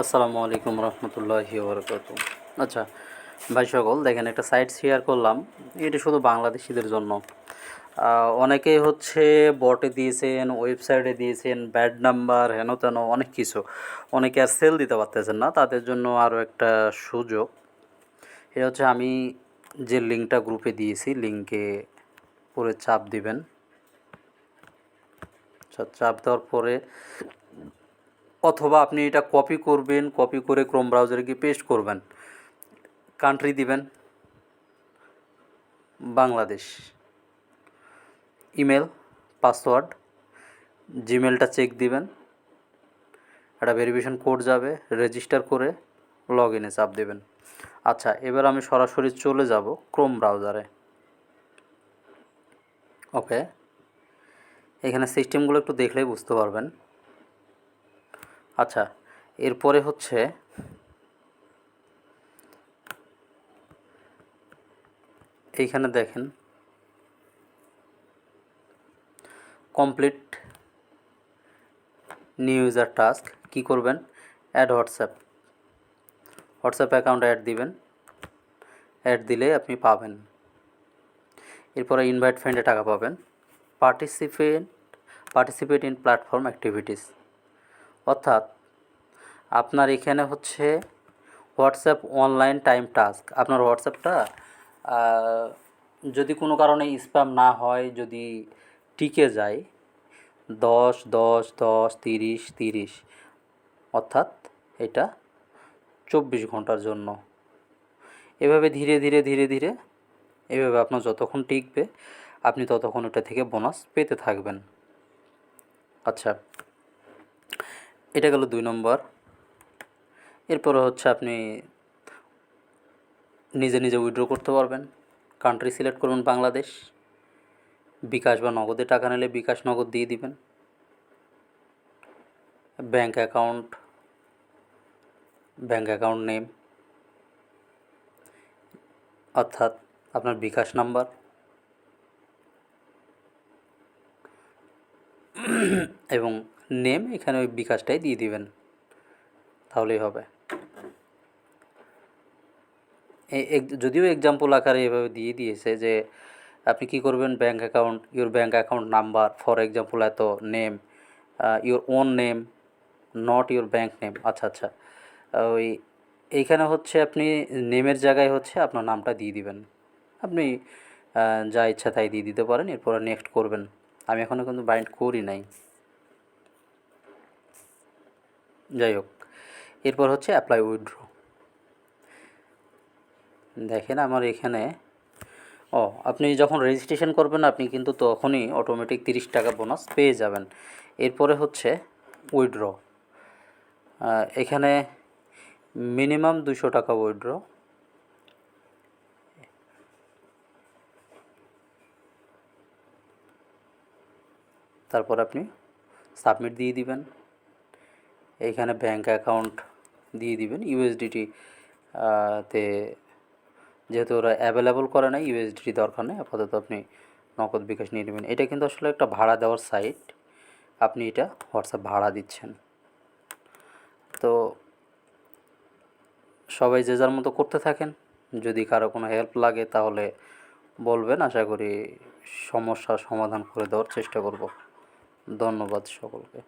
আসসালামু আলাইকুম রহমতুল্লাহি বরকাত আচ্ছা ভাই সকল দেখেন একটা সাইট শেয়ার করলাম। এটা শুধু বাংলাদেশিদের জন্য। অনেকেই হচ্ছে বটে দিয়েছেন ওয়েবসাইটে দিয়েছেন ব্যাড নাম্বার হেন তেন অনেক কিছু। অনেকে আর সেল দিতে পারতেছেন না তাদের জন্য আরও একটা সুযোগ। এটা হচ্ছে আমি যে লিঙ্কটা গ্রুপে দিয়েছি লিঙ্কে পরে চাপ দিবেন। আচ্ছা, চাপ দেওয়ার পরে অথবা আপনি এটা কপি করবেন কপি করে ক্রোম ব্রাউজারে গিয়ে পেস্ট করবেন। কান্ট্রি দিবেন। বাংলাদেশ। ইমেল পাসওয়ার্ড জিমেলটা চেক দিবেন। একটা ভেরিফিকেশন কোড যাবে রেজিস্টার করে লগ ইনে চাপ দেবেন। আচ্ছা এবার আমি সরাসরি চলে যাব ক্রোম ব্রাউজারে ওকে এখানে সিস্টেমগুলো একটু দেখলেই বুঝতে পারবেন। আচ্ছা এরপরে হচ্ছে এইখানে দেখেন কমপ্লিট নিউ ইউজার টাস্ক কী করবেন? Add WhatsApp WhatsApp account add দিবেন। অ্যাড দিলে আপনি পাবেন। এরপরে ইনভাইট ফ্রেন্ডে টাকা পাবেন। Participate participate in platform activities অর্থাৎ আপনার এখানে হচ্ছে হোয়াটসঅ্যাপ অনলাইন টাইম টাস্ক। আপনার হোয়াটসঅ্যাপটা যদি কোনো কারণে স্প্যাম না হয়, যদি টিকে যায়, দশ দশ দশ, তিরিশ তিরিশ, অর্থাৎ এটা চব্বিশ ঘণ্টার জন্য। এভাবে ধীরে ধীরে ধীরে ধীরে এভাবে আপনার যতক্ষণ টিকবে, আপনি ততক্ষণ ওটা থেকে বোনাস পেতে থাকবেন। আচ্ছা। এটা গেল দুই নম্বর। এরপরে হচ্ছে আপনি নিজে নিজে উইথড্র করতে পারবেন। কান্ট্রি সিলেক্ট করবেন বাংলাদেশ। বিকাশ বা নগদে টাকা নিলে বিকাশ নগদ দিয়ে দিবেন। Bank account bank account name অর্থাৎ আপনার বিকাশ নাম্বার। এবং নেম এখানে ওই বিকাশটাই দিয়ে দিবেন। তাহলেই হবে। যদিও এক্সাম্পল আকারে এভাবে দিয়ে দিয়েছে যে আপনি কি করবেন bank account your bank account number for example এত name your own name not your bank name আচ্ছা আচ্ছা। ওই এইখানে হচ্ছে আপনি নেমের জায়গায় হচ্ছে আপনার নামটা দিয়ে দিবেন। আপনি যা ইচ্ছা তাই দিয়ে দিতে পারেন, এরপরে নেক্সট করবেন। আমি এখনও কিন্তু বাইন্ড করি নাই। যাই হোক, এরপর হচ্ছে অ্যাপ্লাই উইথড্র দেখেন আমার এখানে, ও, আপনি যখন রেজিস্ট্রেশন করবেন, আপনি কিন্তু তখনই অটোমেটিক তিরিশ টাকা বোনাস পেয়ে যাবেন। এরপরে হচ্ছে উইথড্র এখানে মিনিমাম দুশো টাকা উইথড্র তারপর আপনি সাবমিট দিয়ে দিবেন। এইখানে ব্যাংক অ্যাকাউন্ট দিয়ে দিবেন ইউএসডিটি তে যেহেতু ওরা অ্যাভেলেবল করে না ইউএসডিটি দরকার নেই, আপাতত আপনি নগদ বিকাশ নিয়ে নেবেন। এটা কিন্তু আসলে একটা ভাড়া দেওয়ার সাইট আপনি এটা হোয়াটসঅ্যাপ ভাড়া দিচ্ছেন। তো সবাই যে যার মতো করতে থাকেন, যদি কারও কোনো হেল্প লাগে তাহলে বলবেন, আশা করি সমস্যার সমাধান করে দেওয়ার চেষ্টা করব। ধন্যবাদ সকলকে।